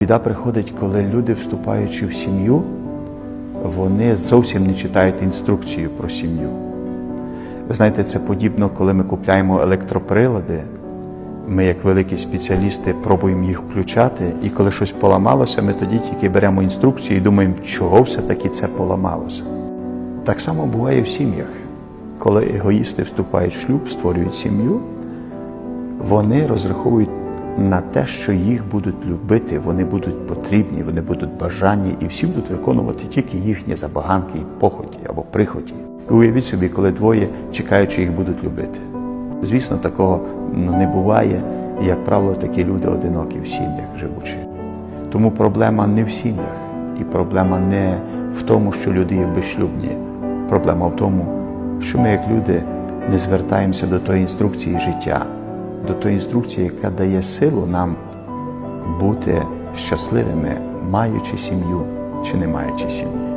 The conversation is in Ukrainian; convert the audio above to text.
Біда приходить, коли люди, вступаючи в сім'ю, вони зовсім не читають інструкцію про сім'ю. Ви знаєте, це подібно, коли ми купляємо електроприлади. Ми, як великі спеціалісти, пробуємо їх включати, і коли щось поламалося, ми тоді тільки беремо інструкцію і думаємо, чого все-таки це поламалося. Так само буває в сім'ях. Коли егоїсти вступають в шлюб, створюють сім'ю, вони розраховують на те, що їх будуть любити, вони будуть потрібні, вони будуть бажані, і всі будуть виконувати тільки їхні забаганки і похоті або прихоті. І уявіть собі, коли двоє чекають, що їх будуть любити. Звісно, такого ну, не буває, і, як правило, такі люди одинокі в сім'ях живучи. Тому проблема не в сім'ях, і проблема не в тому, що люди є безшлюбні. Проблема в тому, що ми, як люди, не звертаємося до тої інструкції життя, до тої інструкції, яка дає силу нам бути щасливими, маючи сім'ю чи не маючи сім'ї.